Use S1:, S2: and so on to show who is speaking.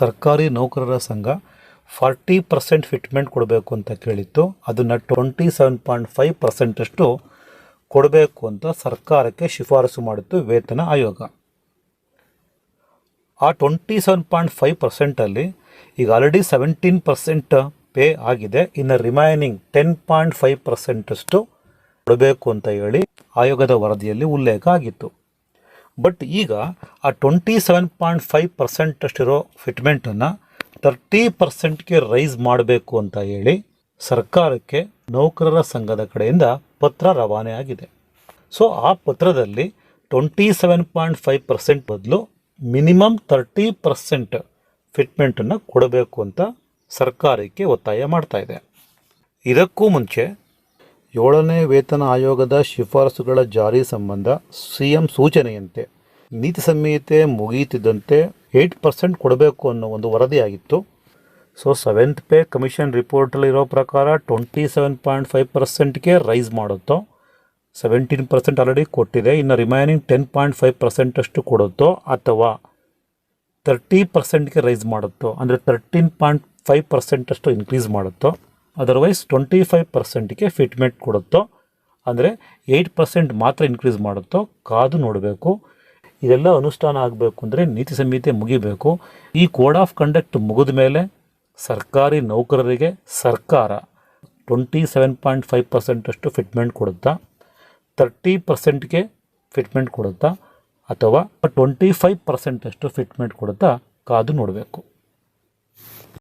S1: ಸರ್ಕಾರಿ ನೌಕರರ ಸಂಘ ಫಾರ್ಟಿ ಪರ್ಸೆಂಟ್ ಫಿಟ್ಮೆಂಟ್ ಕೊಡಬೇಕು ಅಂತ ಕೇಳಿತ್ತು. ಅದನ್ನು ಟ್ವೆಂಟಿ ಸೆವೆನ್ ಪಾಯಿಂಟ್ ಫೈವ್ ಪರ್ಸೆಂಟಷ್ಟು ಕೊಡಬೇಕು ಅಂತ ಸರ್ಕಾರಕ್ಕೆ ಶಿಫಾರಸು ಮಾಡಿತ್ತು ವೇತನ ಆಯೋಗ. ಆ ಟ್ವೆಂಟಿ ಸೆವೆನ್ ಪಾಯಿಂಟ್ ಫೈವ್ ಪರ್ಸೆಂಟಲ್ಲಿ ಈಗ ಆಲ್ರೆಡಿ ಸೆವೆಂಟೀನ್ ಪರ್ಸೆಂಟ್ ಪೇ ಆಗಿದೆ. ಇನ್ನು ರಿಮೈನಿಂಗ್ ಟೆನ್ ಪಾಯಿಂಟ್ ಫೈವ್ ಪರ್ಸೆಂಟಷ್ಟು ಕೊಡಬೇಕು ಅಂತ ಹೇಳಿ ಆಯೋಗದ ವರದಿಯಲ್ಲಿ ಉಲ್ಲೇಖ ಆಗಿತ್ತು. ಬಟ್ ಈಗ ಆ ಟ್ವೆಂಟಿ ಸೆವೆನ್ ಪಾಯಿಂಟ್ ಫೈವ್ ಪರ್ಸೆಂಟಷ್ಟಿರೋ ಫಿಟ್ಮೆಂಟನ್ನು ತರ್ಟಿ ಪರ್ಸೆಂಟ್ಗೆ ರೈಸ್ ಮಾಡಬೇಕು ಅಂತ ಹೇಳಿ ಸರ್ಕಾರಕ್ಕೆ ನೌಕರರ ಸಂಘದ ಕಡೆಯಿಂದ ಪತ್ರ ರವಾನೆ ಆಗಿದೆ. ಸೊ ಆ ಪತ್ರದಲ್ಲಿ twenty seven point five percent ಬದಲು ಮಿನಿಮಮ್ ತರ್ಟಿ ಪರ್ಸೆಂಟ್ ಫಿಟ್ಮೆಂಟನ್ನು ಕೊಡಬೇಕು ಅಂತ ಸರ್ಕಾರಕ್ಕೆ ಒತ್ತಾಯ ಮಾಡ್ತಾ ಇದೆ. ಇದಕ್ಕೂ ಮುಂಚೆ ಏಳನೇ ವೇತನ ಆಯೋಗದ ಶಿಫಾರಸುಗಳ ಜಾರಿ ಸಂಬಂಧ ಸಿಎಂ ಸೂಚನೆಯಂತೆ ನೀತಿ ಸಂಹಿತೆ ಮುಗಿಯುತ್ತಿದ್ದಂತೆ ಏಯ್ಟ್ ಪರ್ಸೆಂಟ್ ಕೊಡಬೇಕು ಅನ್ನೋ ಒಂದು ವರದಿಯಾಗಿತ್ತು. ಸೊ ಸೆವೆಂತ್ ಪೇ ಕಮಿಷನ್ ರಿಪೋರ್ಟಲ್ಲಿರೋ ಪ್ರಕಾರ ಟ್ವೆಂಟಿ ಸೆವೆನ್ ಪಾಯಿಂಟ್ ಫೈವ್ ಪರ್ಸೆಂಟ್ಗೆ ರೈಸ್ ಮಾಡುತ್ತೋ ಸೆವೆಂಟೀನ್ ಪರ್ಸೆಂಟ್ ಆಲ್ರೆಡಿ ಕೊಟ್ಟಿದೆ, ಇನ್ನು ರಿಮೈನಿಂಗ್ ಟೆನ್ ಪಾಯಿಂಟ್ ಫೈವ್ ಪರ್ಸೆಂಟಷ್ಟು ಕೊಡುತ್ತೋ, ಅಥವಾ ತರ್ಟಿ ಪರ್ಸೆಂಟ್ಗೆ ರೈಸ್ ಮಾಡುತ್ತೋ, ಅಂದರೆ ತರ್ಟೀನ್ ಪಾಯಿಂಟ್ ಫೈವ್ ಪರ್ಸೆಂಟಷ್ಟು ಇನ್ಕ್ರೀಸ್ ಮಾಡುತ್ತೋ ಅದರ್ವೈಸ್ ಟ್ವೆಂಟಿ ಫೈವ್ ಪರ್ಸೆಂಟ್ಗೆ ಫಿಟ್ಮೆಂಟ್ ಕೊಡುತ್ತೋ, ಅಂದರೆ ಏಯ್ಟ್ ಪರ್ಸೆಂಟ್ ಮಾತ್ರ ಇನ್ಕ್ರೀಸ್ ಮಾಡುತ್ತೋ, ಕಾದು ನೋಡಬೇಕು. ಇದೆಲ್ಲ ಅನುಷ್ಠಾನ ಆಗಬೇಕು ಅಂದರೆ ನೀತಿ ಸಂಹಿತೆ ಮುಗಿಬೇಕು. ಈ ಕೋಡ್ ಆಫ್ ಕಂಡಕ್ಟ್ ಮುಗಿದ ಮೇಲೆ ಸರ್ಕಾರಿ ನೌಕರರಿಗೆ ಸರ್ಕಾರ ಟ್ವೆಂಟಿ ಸೆವೆನ್ ಪಾಯಿಂಟ್ ಫೈವ್ ಪರ್ಸೆಂಟಷ್ಟು ಫಿಟ್ಮೆಂಟ್ ಕೊಡುತ್ತಾ ತರ್ಟಿ ಪರ್ಸೆಂಟ್ಗೆ ಫಿಟ್ಮೆಂಟ್ ಕೊಡುತ್ತಾ, ಅಥವಾ ಟ್ವೆಂಟಿ ಫೈವ್ ಪರ್ಸೆಂಟಷ್ಟು ಫಿಟ್ಮೆಂಟ್ ಕೊಡುತ್ತಾ ಕಾದು ನೋಡಬೇಕು.